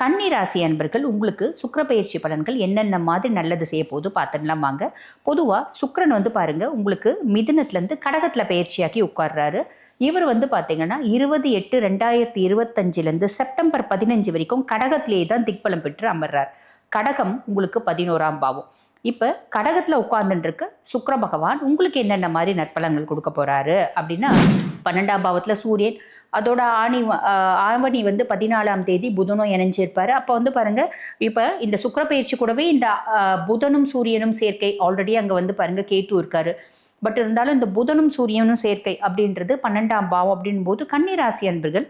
கன்னிராசி அன்பர்கள் உங்களுக்கு சுக்கர பயிற்சி பலன்கள் என்னென்ன மாதிரி நல்லது செய்ய போது பார்த்துடலாம் வாங்க. பொதுவாக சுக்கரன் வந்து பாருங்கள் உங்களுக்கு மிதுனத்துலேருந்து கடகத்தில் பயிற்சியாக்கி உட்கார்றாரு. இவர் வந்து பார்த்தீங்கன்னா இருபது எட்டு ரெண்டாயிரத்தி இருபத்தஞ்சிலேருந்து செப்டம்பர் பதினஞ்சு வரைக்கும் கடகத்திலேயே தான் திக்பலம் பெற்று அமர்றார். கடகம் உங்களுக்கு பதினோராம் பாவம். இப்போ கடகத்தில் உட்கார்ந்துட்டுருக்கு சுக்கர பகவான் உங்களுக்கு என்னென்ன மாதிரி நற்பலங்கள் கொடுக்க போகிறாரு அப்படின்னா பன்னெண்டாம் பாவத்தில் சூரியன் அதோட ஆணி ஆவணி வந்து பதினாலாம் தேதி புதனும் இணைஞ்சிருப்பாரு. அப்போ வந்து பாருங்கள் இப்போ இந்த சுக்கிர பயிற்சி கூடவே இந்த புதனும் சூரியனும் சேர்க்கை ஆல்ரெடி அங்கே வந்து பாருங்கள் கேத்து இருக்காரு. பட் இருந்தாலும் இந்த புதனும் சூரியனும் சேர்க்கை அப்படின்றது பன்னெண்டாம் பாவம் அப்படின் போது கன்னிராசி அன்பர்கள்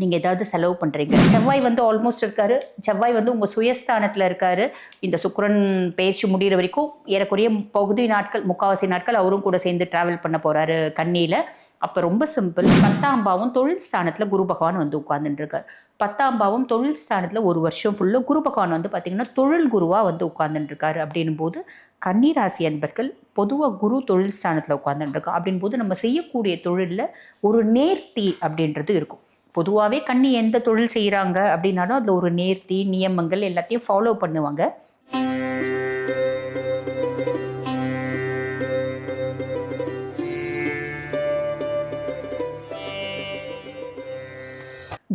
நீங்கள் ஏதாவது செலவு பண்ணுறீங்க செவ்வாய் வந்து ஆல்மோஸ்ட் இருக்காரு. செவ்வாய் வந்து உங்கள் சுயஸ்தானத்தில் இருக்காரு. இந்த சுக்கரன் பயிற்சி முடிகிற வரைக்கும் ஏறக்குறைய பகுதி நாட்கள் முக்காவாசி நாட்கள் அவரும் கூட சேர்ந்து ட்ராவல் பண்ண போகிறாரு கண்ணியில் அப்போ ரொம்ப சிம்பிள் பத்தாம் பாவம் தொழில் ஸ்தானத்தில் குரு பகவான் வந்து உட்கார்ந்துட்டு பத்தாம்பாவும் பத்தாம் பாவம் தொழில் ஸ்தானத்தில் ஒரு வருஷம் ஃபுல்லாக குரு பகவான் வந்து பார்த்திங்கன்னா தொழில் குருவாக வந்து உட்கார்ந்துட்டு அப்படின்னும் போது கன்னிராசி அன்பர்கள் பொதுவாக குரு தொழில் ஸ்தானத்தில் உட்கார்ந்துட்டுருக்கோம் அப்படின் போது நம்ம செய்யக்கூடிய தொழிலில் ஒரு நேர்த்தி அப்படின்றது இருக்கும். பொதுவாகவே கண்ணி எந்த தொழில் செய்கிறாங்க அப்படின்னாலும் அதில் ஒரு நேர்த்தி நியமங்கள் எல்லாத்தையும் ஃபாலோ பண்ணுவாங்க.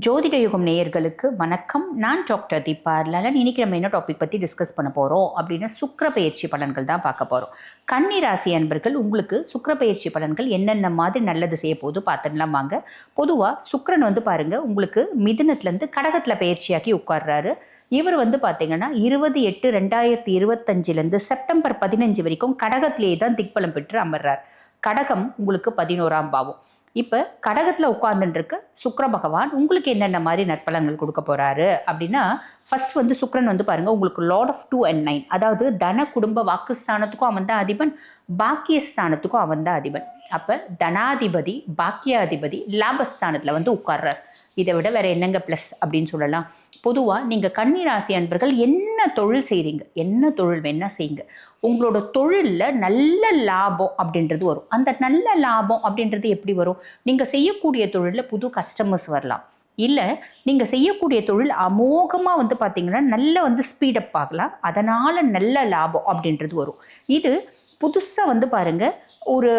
ஜோதிட யுகம் நேயர்களுக்கு வணக்கம். நான் டாக்டர் தீபா லலன் இன்னைக்கு நம்ம என்ன டாபிக் பற்றி டிஸ்கஸ் பண்ண போகிறோம் அப்படின்னா சுக்கர பயிற்சி பலன்கள் தான் பார்க்க போகிறோம் கன்னி ராசி அன்பர்கள் உங்களுக்கு சுக்கர பயிற்சி பலன்கள் என்னென்ன மாதிரி நல்லது செய்ய போது பார்த்துடலாம் வாங்க. பொதுவாக சுக்கரன் வந்து பாருங்கள் உங்களுக்கு மிதுனத்துலேருந்து கடகத்தில் பயிற்சியாக்கி உட்கார்றாரு. இவர் வந்து பார்த்தீங்கன்னா இருபது எட்டு ரெண்டாயிரத்தி இருபத்தஞ்சிலேருந்து செப்டம்பர் பதினஞ்சு வரைக்கும் கடகத்திலேயே தான் திக்பலம் பெற்று அமர்றார். கடகம் உங்களுக்கு பதினோராம் பாவம். இப்போ கடகத்தில் உட்கார்ந்துட்டுருக்கு சுக்கர பகவான் உங்களுக்கு என்னென்ன மாதிரி நற்பலங்கள் கொடுக்க போகிறாரு அப்படின்னா ஃபர்ஸ்ட் வந்து சுக்கரன் வந்து பாருங்கள் உங்களுக்கு lord of two and nine அதாவது தன குடும்ப வாக்குஸ்தானத்துக்கும் அவன் தான் அதிபன் பாக்கியஸ்தானத்துக்கும் அவன் தான் அதிபன். அப்போ தனாதிபதி பாக்கியாதிபதி லாபஸ்தானத்தில் வந்து உட்கார்றார். இதை விட வேறு என்னங்க ப்ளஸ் அப்படின்னு சொல்லலாம். பொதுவாக நீங்கள் கன்னி அன்பர்கள் என்ன தொழில் செய்கிறீங்க என்ன தொழில் வேணால் செய்யுங்க. உங்களோட தொழிலில் நல்ல லாபம் அப்படின்றது வரும். அந்த நல்ல லாபம் அப்படின்றது எப்படி வரும்? நீங்கள் செய்யக்கூடிய தொழிலில் புது கஸ்டமர்ஸ் வரலாம். இல்லை நீங்கள் செய்யக்கூடிய தொழில் அமோகமாக வந்து பார்த்தீங்கன்னா நல்ல வந்து ஸ்பீடப் ஆகலாம். அதனால் நல்ல லாபம் அப்படின்றது வரும். இது புதுசாக வந்து பாருங்கள் ஒரு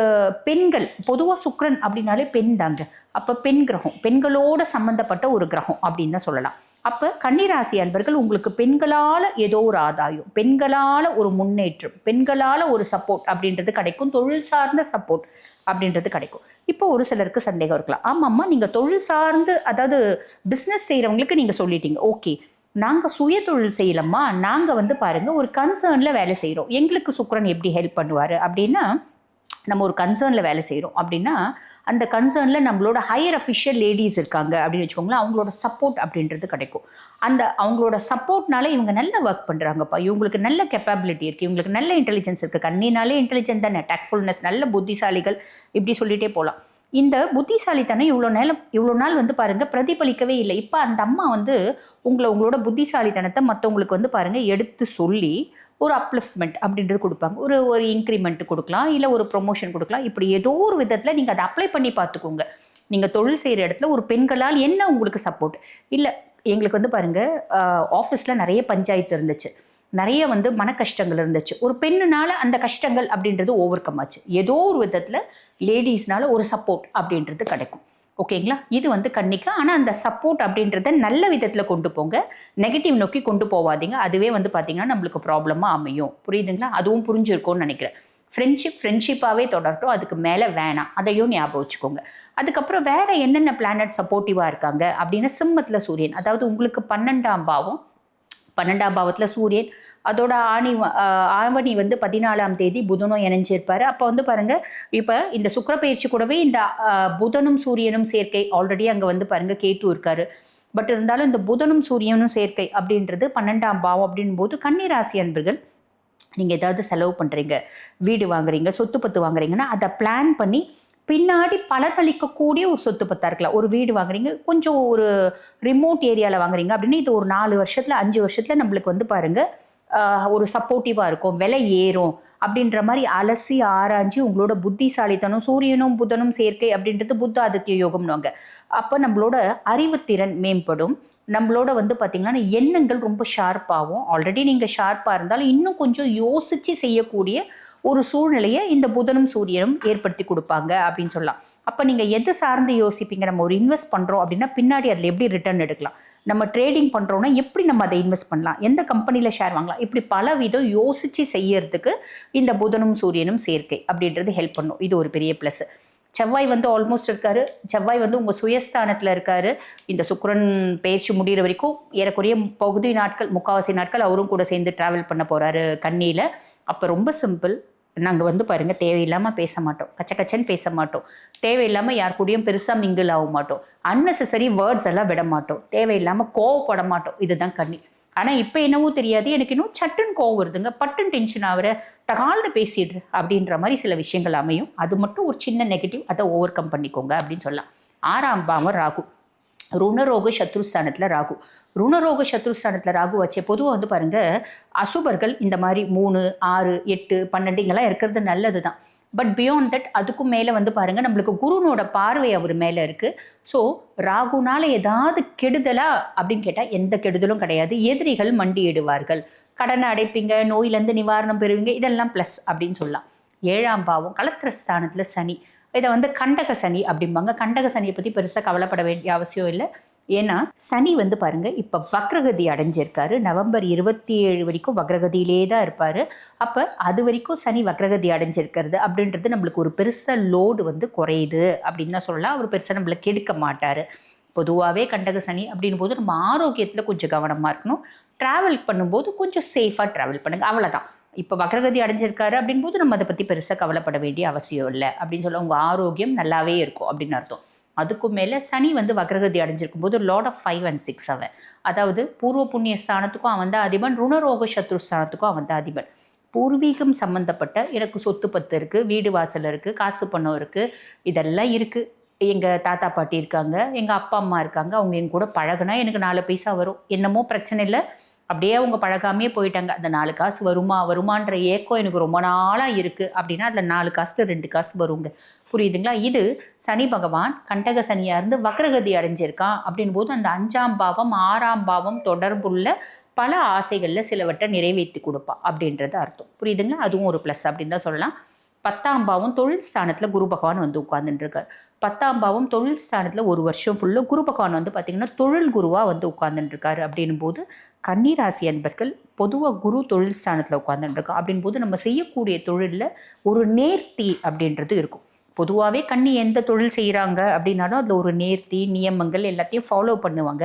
பெண்கள் பொதுவாக சுக்ரன் அப்படின்னாலே பெண் தாங்க. அப்போ பெண் கிரகம் பெண்களோட சம்மந்தப்பட்ட ஒரு கிரகம் அப்படின்னு தான் சொல்லலாம். அப்போ கன்னிராசி அன்பர்கள் உங்களுக்கு பெண்களால் ஏதோ ஒரு ஆதாயம் பெண்களால் ஒரு முன்னேற்றம் பெண்களால் ஒரு சப்போர்ட் அப்படின்றது கிடைக்கும். தொழில் சார்ந்த சப்போர்ட் அப்படின்றது கிடைக்கும். இப்போ ஒரு சிலருக்கு சந்தேகம் இருக்கலாம். ஆமாம்மா நீங்கள் தொழில் சார்ந்து அதாவது பிஸ்னஸ் செய்கிறவங்களுக்கு நீங்கள் சொல்லிட்டீங்க. ஓகே நாங்கள் சுய தொழில் செய்யலம்மா. நாங்கள் வந்து பாருங்கள் ஒரு கன்சர்னில் வேலை செய்கிறோம் எங்களுக்கு சுக்ரன் எப்படி ஹெல்ப் பண்ணுவார் அப்படின்னா நம்ம ஒரு கன்சர்னில் வேலை செய்கிறோம் அப்படின்னா அந்த கன்சர்னில் நம்மளோட ஹையர் அஃபிஷியல் லேடிஸ் இருக்காங்க அப்படின்னு வச்சுக்கோங்களேன் அவங்களோட சப்போர்ட் அப்படின்றது கிடைக்கும். அந்த அவங்களோட சப்போர்ட்னால இவங்க நல்லா ஒர்க் பண்ணுறாங்கப்பா இவங்களுக்கு நல்ல கெப்பாபிலிட்டி இருக்குது இவங்களுக்கு நல்ல இன்டெலிஜென்ஸ் இருக்குது கண்ணினாலே இன்டெலிஜென்ட் தானே. டேக்ஃபுல்னஸ் நல்ல புத்திசாலிகள் இப்படி சொல்லிகிட்டே போகலாம் இந்த புத்திசாலித்தனம் இவ்வளோ நேரம் இவ்வளோ நாள் வந்து பாருங்கள் பிரதிபலிக்கவே இல்லை. இப்போ அந்த அம்மா வந்து உங்களை உங்களோட புத்திசாலித்தனத்தை மற்றவங்களுக்கு வந்து பாருங்கள் எடுத்து சொல்லி ஒரு அப்லிஃப்ட்மெண்ட் அப்படின்றது கொடுப்பாங்க. ஒரு ஒரு இன்க்ரிமெண்ட் கொடுக்கலாம் இல்லை ஒரு ப்ரொமோஷன் கொடுக்கலாம். இப்படி ஏதோ ஒரு விதத்தில் நீங்கள் அதை அப்ளை பண்ணி பார்த்துக்கோங்க. நீங்கள் தொழில் செய்கிற இடத்துல ஒரு பெண்களால் என்ன உங்களுக்கு சப்போர்ட் இல்லை எங்களுக்கு வந்து பாருங்கள் ஆஃபீஸில் நிறைய பஞ்சாயத்து இருந்துச்சு. நிறைய வந்து மன கஷ்டங்கள் இருந்துச்சு. ஒரு பெண்ணுனால அந்த கஷ்டங்கள் அப்படின்றது ஓவர் கம் ஆச்சு. ஏதோ ஒரு விதத்தில் லேடிஸ்னால ஒரு சப்போர்ட் அப்படின்றது கிடைக்கும். ஓகேங்களா? இது வந்து கன்னிக்கா ஆனால் அந்த சப்போர்ட் அப்படின்றத நல்ல விதத்தில் கொண்டு போங்க. நெகட்டிவ் நோக்கி கொண்டு போகாதீங்க அதுவே வந்து பார்த்தீங்கன்னா நம்மளுக்கு ப்ராப்ளமாக அமையும். புரியுதுங்களா? அதுவும் புரிஞ்சிருக்கும்னு நினைக்கிறேன். ஃப்ரெண்ட்ஷிப் ஃப்ரெண்ட்ஷிப்பாகவே தொடரட்டும். அதுக்கு மேலே வேணாம். அதையும் ஞாபகம் வச்சுக்கோங்க. அதுக்கப்புறம் வேற என்னென்ன பிளானட் சப்போர்ட்டிவாக இருக்காங்க? அப்படின்னா சிம்மத்தில் சூரியன். அதாவது உங்களுக்கு பன்னெண்டாம் பாவம் பன்னெண்டாம் பாவத்தில் சூரியன் அதோட ஆணி ஆவணி வந்து பதினாலாம் தேதி புதனும் இணைஞ்சிருப்பாரு. அப்போ வந்து பாருங்க இப்போ இந்த சுக்கிர பயிற்சி கூடவே இந்த புதனும் சூரியனும் சேர்க்கை ஆல்ரெடி அங்கே வந்து பாருங்க கேத்து இருக்காரு. பட் இருந்தாலும் இந்த புதனும் சூரியனும் சேர்க்கை அப்படின்றது பன்னெண்டாம் பாவம் அப்படின் போது கன்னிராசி அன்பர்கள் நீங்கள் ஏதாவது செலவு பண்ணுறீங்க வீடு வாங்குறீங்க சொத்து பத்து வாங்குறீங்கன்னா அதை பிளான் பண்ணி பின்னாடி பலனளிக்கக்கூடிய ஒரு சொத்து பத்தா இருக்கலாம். ஒரு வீடு வாங்குறீங்க கொஞ்சம் ஒரு ரிமோட் ஏரியாவில் வாங்குறீங்க அப்படின்னு இது ஒரு நாலு வருஷத்தில் அஞ்சு வருஷத்தில் நம்மளுக்கு வந்து பாருங்க ஒரு சப்போர்ட்டிவாக இருக்கும். விலை ஏறும். அப்படின்ற மாதிரி அலசி ஆராய்ஞ்சு உங்களோட புத்திசாலித்தனம் சூரியனும் புதனும் சேர்க்கை அப்படின்றது புத்த ஆதித்ய யோகம்னுவாங்க அப்போ நம்மளோட அறிவுத்திறன் மேம்படும். நம்மளோட வந்து பார்த்திங்கன்னா எண்ணங்கள் ரொம்ப ஷார்ப்பாகும் ஆல்ரெடி நீங்கள் ஷார்ப்பாக இருந்தாலும் இன்னும் கொஞ்சம் யோசித்து செய்யக்கூடிய ஒரு சூழ்நிலையை இந்த புதனும் சூரியனும் ஏற்படுத்தி கொடுப்பாங்க அப்படின்னு சொல்லலாம். அப்போ நீங்கள் எது சார்ந்து யோசிப்பீங்க? நம்ம ஒரு இன்வெஸ்ட் பண்ணுறோம் அப்படின்னா பின்னாடி அதில் எப்படி ரிட்டர்ன் எடுக்கலாம்? நம்ம ட்ரேடிங் பண்ணுறோன்னா எப்படி நம்ம அதை இன்வெஸ்ட் பண்ணலாம்? எந்த கம்பெனியில் ஷேர் வாங்கலாம்? இப்படி பல விதம் யோசித்து செய்யறதுக்கு இந்த புதனும் சூரியனும் சேர்க்கை அப்படின்றது ஹெல்ப் பண்ணும். இது ஒரு பெரிய ப்ளஸ் செவ்வாய் வந்து ஆல்மோஸ்ட் இருக்காரு. செவ்வாய் வந்து உங்கள் சுயஸ்தானத்தில் இருக்காரு. இந்த சுக்கரன் பயிற்சி முடிகிற வரைக்கும் ஏறக்குறைய பகுதி நாட்கள் முக்காவாசி நாட்கள் அவரும் கூட சேர்ந்து ட்ராவல் பண்ண போகிறாரு கண்ணியில் அப்போ ரொம்ப சிம்பிள் நாங்கள் வந்து பாருங்கள் தேவையில்லாமல் பேச மாட்டோம். கச்ச கச்சன்னு பேச மாட்டோம். தேவையில்லாமல் யார் கூடயும் பெருசாக மிங்கிள் ஆக மாட்டோம். அன்னெசரி வேர்ட்ஸ் எல்லாம் விட மாட்டோம். தேவையில்லாமல் கோவப்பட மாட்டோம். இதுதான் கண்ணி. ஆனால் இப்போ என்னவோ தெரியாது. எனக்கு இன்னும் சட்டுன்னு கோவம் வருதுங்க. பட்டுன்னு டென்ஷன் ஆகிற டகால்னு பேசிடுற அப்படின்ற மாதிரி சில விஷயங்கள் அமையும். அது மட்டும் ஒரு சின்ன நெகட்டிவ் அதை ஓவர் கம் பண்ணிக்கோங்க அப்படின்னு சொல்லலாம். ஆறாம் பாவம் ராகு. ருணரோக சத்ருஸ்தானத்தில் ராகு. ருணரோக சத்ருஸ்தானத்தில் ராகு வச்சே பொதுவாக வந்து பாருங்கள் அசுபர்கள் இந்த மாதிரி மூணு ஆறு எட்டு பன்னெண்டு இங்கெல்லாம் இருக்கிறது நல்லது தான் பட் பியாண்ட் தட் அதுக்கும் மேலே வந்து பாருங்கள் நம்மளுக்கு குருனோட பார்வை அவர் மேலே இருக்குது ஸோ ராகுனால் ஏதாவது கெடுதலா அப்படின்னு கேட்டால் எந்த கெடுதலும் கிடையாது. எதிரிகள் மண்டியிடுவார்கள். கடனை அடைப்பீங்க நோயிலேருந்து நிவாரணம் பெறுவீங்க இதெல்லாம் ப்ளஸ் அப்படின்னு சொல்லலாம். ஏழாம் பாவம் கலத்திரஸ்தானத்தில் சனி. இதை வந்து கண்டக சனி அப்படிம்பாங்க. கண்டக சனியை பற்றி பெருசாக கவலைப்பட வேண்டிய அவசியம் இல்லை. ஏன்னா சனி வந்து பாருங்க இப்போ வக்ரகதி அடைஞ்சிருக்காரு. நவம்பர் இருபத்தி ஏழு வரைக்கும் வக்ரகதியிலே தான் இருப்பார். அப்போ அது வரைக்கும் சனி வக்ரகதி அடைஞ்சிருக்கிறது அப்படின்றது நம்மளுக்கு ஒரு பெருசாக லோடு வந்து குறையுது அப்படின்னு தான் சொல்லலாம். அவர் பெருசாக நம்மளை கெடுக்க மாட்டார். பொதுவாகவே கண்டக சனி அப்படின் போது நம்ம ஆரோக்கியத்தில் கொஞ்சம் கவனமாக இருக்கணும். ட்ராவல் பண்ணும்போது கொஞ்சம் சேஃபாக ட்ராவல் பண்ணுங்கள் அவ்வளோதான் இப்போ வக்ரகதி அடைஞ்சிருக்காரு அப்படின் போது நம்ம அதை பற்றி பெருசாக கவலைப்பட வேண்டிய அவசியம் இல்லை அப்படின்னு சொல்ல உங்கள் ஆரோக்கியம் நல்லாவே இருக்கும் அப்படின்னு அர்த்தம். அதுக்கும் மேலே சனி வந்து வக்ரகதி அடைஞ்சிருக்கும் போது lord of five and six அவன். அதாவது பூர்வ புண்ணிய ஸ்தானத்துக்கும் அவன் தான் அதிபன் ருணரோக சத்ரு ஸ்தானத்துக்கும் அவன் தான் அதிபன். பூர்வீகம் சம்மந்தப்பட்ட எனக்கு சொத்து பத்து இருக்குது வீடு வாசல் இருக்குது காசு பணம் இருக்குது இதெல்லாம் இருக்குது எங்கள் தாத்தா பாட்டி இருக்காங்க எங்கள் அப்பா அம்மா இருக்காங்க அவங்க என் கூட பழகுனா எனக்கு நாலு பைசா வரும். என்னமோ பிரச்சனை இல்லை. அப்படியே அவங்க பழகாமையே போயிட்டாங்க. அந்த நாலு காசு வருமா வருமான்ற ஏக்கம் எனக்கு ரொம்ப நாளாக இருக்குது அப்படின்னா அதில் நாலு காசுல ரெண்டு காசு வருங்க. புரியுதுங்களா? இது சனி பகவான் கண்டக சனியாக இருந்து வக்ரகதி அடைஞ்சிருக்கான் அப்படின் போது அந்த அஞ்சாம் பாவம் ஆறாம் பாவம் தொடர்புள்ள பல ஆசைகளில் சிலவற்றை நிறைவேற்றி கொடுப்பா அப்படின்றது அர்த்தம். புரியுதுங்களா? அதுவும் ஒரு ப்ளஸ் அப்படின்னு தான் சொல்லலாம். பத்தாம் பாவம் தொழில் ஸ்தானத்தில் குரு பகவான் வந்து உட்கார்ந்துட்டுருக்கார் பத்தாம் பாவம் தொழில் ஸ்தானத்தில் ஒரு வருஷம் ஃபுல்லாக குரு பகவான் வந்து பார்த்திங்கன்னா தொழில் குருவாக வந்து உட்கார்ந்துட்டு அப்படின்னும் போது கன்னிராசி அன்பர்கள் பொதுவாக குரு தொழில் ஸ்தானத்தில் உட்காந்துட்டுருக்கோம் அப்படின் போது நம்ம செய்யக்கூடிய தொழிலில் ஒரு நேர்த்தி அப்படின்றது இருக்கும். பொதுவாகவே கண்ணி எந்த தொழில் செய்கிறாங்க அப்படின்னாலும் அதில் ஒரு நேர்த்தி நியமங்கள் எல்லாத்தையும் ஃபாலோ பண்ணுவாங்க.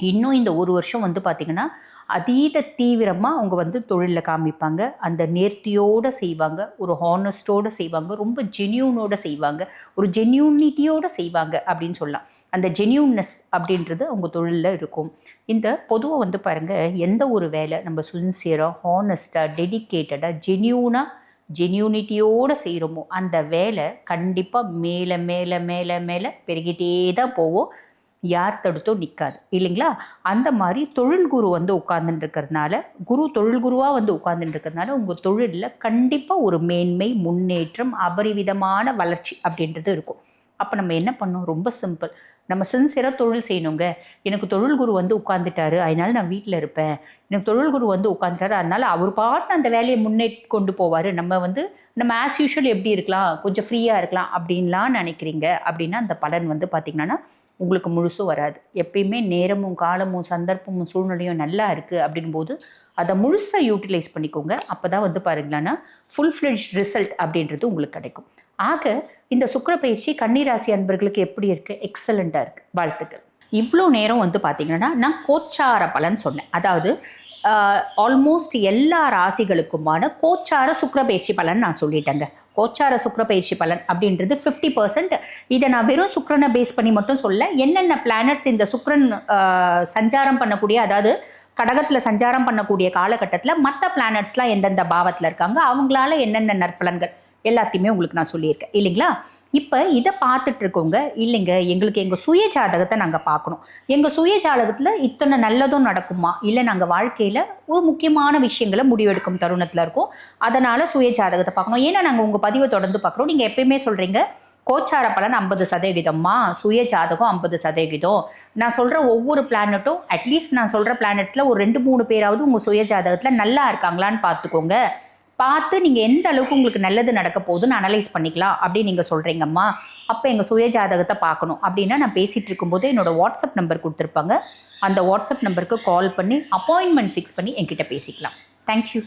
இன்னும் இந்த ஒரு வருஷம் வந்து பார்த்திங்கன்னா அதீத தீவிரமாக அவங்க வந்து தொழிலில் காமிப்பாங்க. அந்த நேர்த்தியோடு செய்வாங்க. ஒரு ஹானஸ்டோடு செய்வாங்க. ரொம்ப ஜென்யூனோடு செய்வாங்க. ஒரு ஜென்யூனிட்டியோடு செய்வாங்க அப்படின்னு சொல்லலாம். அந்த ஜென்யூன்னஸ் அப்படின்றது அவங்க தொழிலில் இருக்கும். இந்த பொதுவாக வந்து பாருங்கள் எந்த ஒரு வேலை நம்ம சின்சியராக ஹானஸ்ட்டாக டெடிக்கேட்டடாக ஜென்யூனாக ஜென்யூனிட்டியோடு செய்கிறோமோ அந்த வேலை கண்டிப்பாக மேலே மேலே மேலே மேலே பெருகிட்டே தான் போவோம் யார் தடுத்தோ நிற்காது இல்லைங்களா? அந்த மாதிரி தொழில் குரு வந்து உட்கார்ந்துட்டு இருக்கிறதுனால குரு தொழில் குருவாக வந்து உட்கார்ந்துட்டு இருக்கிறதுனால உங்கள் தொழிலில் கண்டிப்பாக ஒரு மேன்மை முன்னேற்றம் அபரிவிதமான வளர்ச்சி அப்படின்றது இருக்கும். அப்போ நம்ம என்ன பண்ணோம் ரொம்ப சிம்பிள் நம்ம சின்சியராக தொழில் செய்யணுங்க. எனக்கு தொழில் குரு வந்து உட்காந்துட்டாரு அதனால நான் வீட்டில் இருப்பேன். எனக்கு தொழில் குரு வந்து உட்காந்துட்டாரு அதனால் அவர் பாட்டு அந்த வேலையை முன்னேற்றி கொண்டு போவார். நம்ம வந்து நம்ம ஆஸ் யூஷுவல் எப்படி இருக்கலாம் கொஞ்சம் ஃப்ரீயாக இருக்கலாம் அப்படின்லாம் நினைக்கிறீங்க. அப்படின்னா அந்த பலன் வந்து பார்த்திங்கன்னா உங்களுக்கு முழுசும் வராது. எப்பயுமே நேரமும் காலமும் சந்தர்ப்பமும் சூழ்நிலையும் நல்லா இருக்குது அப்படின்போது அதை முழுசாக யூட்டிலைஸ் பண்ணிக்கோங்க. அப்போ தான் வந்து பாருங்களேன்னா ஃபுல் ஃப்ளெஜ் ரிசல்ட் அப்படின்றது உங்களுக்கு கிடைக்கும். ஆக இந்த சுக்கர பயிற்சி கன்னிராசி அன்பர்களுக்கு எப்படி இருக்குது எக்ஸலண்ட்டாக இருக்குது வாழ்த்துக்கள். இவ்வளோ நேரம் வந்து பார்த்தீங்கன்னா நான் கோச்சார பலன் சொன்னேன். அதாவது ஆல்மோஸ்ட் எல்லா ராசிகளுக்குமான கோச்சார சுக்கர பயிற்சி பலன் நான் சொல்லிட்டேங்க. கோச்சார சுக்கர பயிற்சி பலன் அப்படின்றது ஃபிஃப்டி பர்சன்ட் இதை நான் வெறும் சுக்கரனை பேஸ் பண்ணி மட்டும் சொல்ல என்னென்ன பிளானட்ஸ் இந்த சுக்கரன் சஞ்சாரம் பண்ணக்கூடிய அதாவது கடகத்தில் சஞ்சாரம் பண்ணக்கூடிய காலகட்டத்தில் மற்ற பிளானட்ஸ்லாம் எந்தெந்த பாவத்தில் இருக்காங்க அவங்களால என்னென்ன நற்பலன்கள் எல்லாத்தையுமே உங்களுக்கு நான் சொல்லியிருக்கேன். இல்லைங்களா? இப்போ இதை பார்த்துட்டு இருக்கோங்க இல்லைங்க எங்களுக்கு எங்கள் சுய ஜாதகத்தை நாங்கள் பார்க்கணும். எங்கள் சுய ஜாதகத்தில் இத்தனை நல்லதும் நடக்குமா? இல்லை நாங்கள் வாழ்க்கையில் ஒரு முக்கியமான விஷயங்களை முடிவெடுக்கும் தருணத்தில் இருக்கோம். அதனால் சுய ஜாதகத்தை பார்க்கணும். ஏன்னா நாங்கள் உங்கள் பதிவை தொடர்ந்து பார்க்குறோம். நீங்கள் எப்பயுமே சொல்கிறீங்க கோச்சார பலன் ஐம்பது சதவிகிதம்மா? சுய ஜாதகம் ஐம்பது சதவிகிதம். நான் சொல்கிற ஒவ்வொரு பிளானட்டும் அட்லீஸ்ட் நான் சொல்கிற பிளானட்ஸில் ஒரு ரெண்டு மூணு பேராவது உங்கள் சுய ஜாதகத்தில் நல்லா இருக்காங்களான்னு பார்த்துக்கோங்க. பார்த்து நீங்கள் எந்த அளவுக்கு உங்களுக்கு நல்லது நடக்க போகுதுன்னு அனலைஸ் பண்ணிக்கலாம் அப்படின்னு நீங்கள் சொல்கிறீங்கம்மா அப்போ எங்கள் சுய ஜாதகத்தை பார்க்கணும். அப்படின்னா நான் பேசிகிட்டு இருக்கும்போது என்னோடய வாட்ஸ்அப் நம்பர் கொடுத்துருப்பாங்க. அந்த வாட்ஸ்அப் நம்பருக்கு கால் பண்ணி அப்பாயின்மெண்ட் ஃபிக்ஸ் பண்ணி என்கிட்ட பேசிக்கலாம். தேங்க்யூ